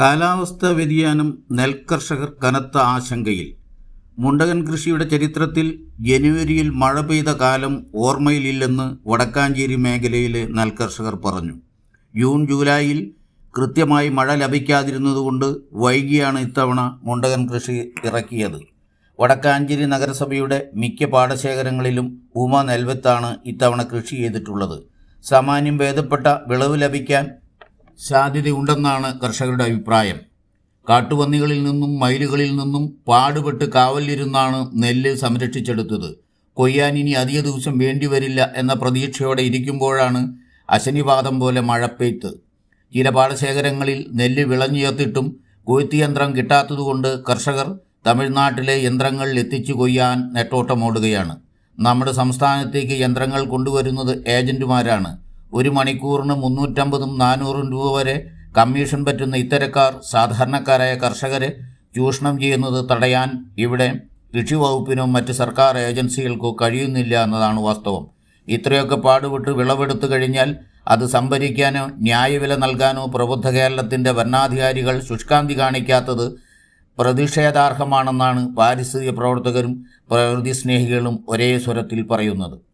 കാലാവസ്ഥാ വ്യതിയാനം നെൽകർഷകർ കനത്ത ആശങ്കയിൽ. മുണ്ടകൻ കൃഷിയുടെ ചരിത്രത്തിൽ ജനുവരിയിൽ മഴ പെയ്ത കാലം ഓർമ്മയിലില്ലെന്ന് വടക്കാഞ്ചേരി മേഖലയിലെ നെൽകർഷകർ പറഞ്ഞു. ജൂൺ ജൂലൈയിൽ കൃത്യമായി മഴ ലഭിക്കാതിരുന്നതുകൊണ്ട് വൈകിയാണ് ഇത്തവണ മുണ്ടകൻ കൃഷി ഇറക്കിയത്. വടക്കാഞ്ചേരി നഗരസഭയുടെ മിക്ക പാടശേഖരങ്ങളിലും ഉമ നെൽവത്താണ് ഇത്തവണ കൃഷി ചെയ്തിട്ടുള്ളത്. സാമാന്യം ഭേദപ്പെട്ട വിളവ് ലഭിക്കാൻ സാധ്യതയുണ്ടെന്നാണ് കർഷകരുടെ അഭിപ്രായം. കാട്ടുപന്നികളിൽ നിന്നും മയിലുകളിൽ നിന്നും പാടുപെട്ട് കാവലിരുന്നാണ് നെല്ല് സംരക്ഷിച്ചെടുത്തത്. കൊയ്യാൻ ഇനി അധിക ദിവസം വേണ്ടിവരില്ല എന്ന പ്രതീക്ഷയോടെ ഇരിക്കുമ്പോഴാണ് അശനിവാദം പോലെ മഴപ്പെയ്ത്ത് ചില പാടശേഖരങ്ങളിൽ നെല്ല് വിളഞ്ഞുയർത്തിട്ടും കൊയ്ത്ത് യന്ത്രം കിട്ടാത്തതുകൊണ്ട് കർഷകർ തമിഴ്നാട്ടിലെ യന്ത്രങ്ങൾ എത്തിച്ചു കൊയ്യാൻ നെട്ടോട്ടമോടുകയാണ്. നമ്മുടെ സംസ്ഥാനത്തേക്ക് യന്ത്രങ്ങൾ കൊണ്ടുവരുന്നത് ഏജന്റുമാരാണ്. ഒരു മണിക്കൂറിന് മുന്നൂറ്റമ്പതും നാനൂറും രൂപ വരെ കമ്മീഷൻ പറ്റുന്ന ഇത്തരക്കാർ സാധാരണക്കാരായ കർഷകരെ ചൂഷണം ചെയ്യുന്നത് തടയാൻ ഇവിടെ കൃഷി മറ്റ് സർക്കാർ ഏജൻസികൾക്കോ കഴിയുന്നില്ല എന്നതാണ് വാസ്തവം. ഇത്രയൊക്കെ പാടുപെട്ട് വിളവെടുത്തു കഴിഞ്ഞാൽ അത് സംഭരിക്കാനോ ന്യായവില നൽകാനോ പ്രബുദ്ധ കേരളത്തിന്റെ ഭരണാധികാരികൾ ശുഷ്കാന്തി കാണിക്കാത്തത് പ്രതിഷേധാർഹമാണെന്നാണ് പാരിസ്ഥിതിക പ്രവർത്തകരും പ്രകൃതി സ്നേഹികളും ഒരേ സ്വരത്തിൽ പറയുന്നത്.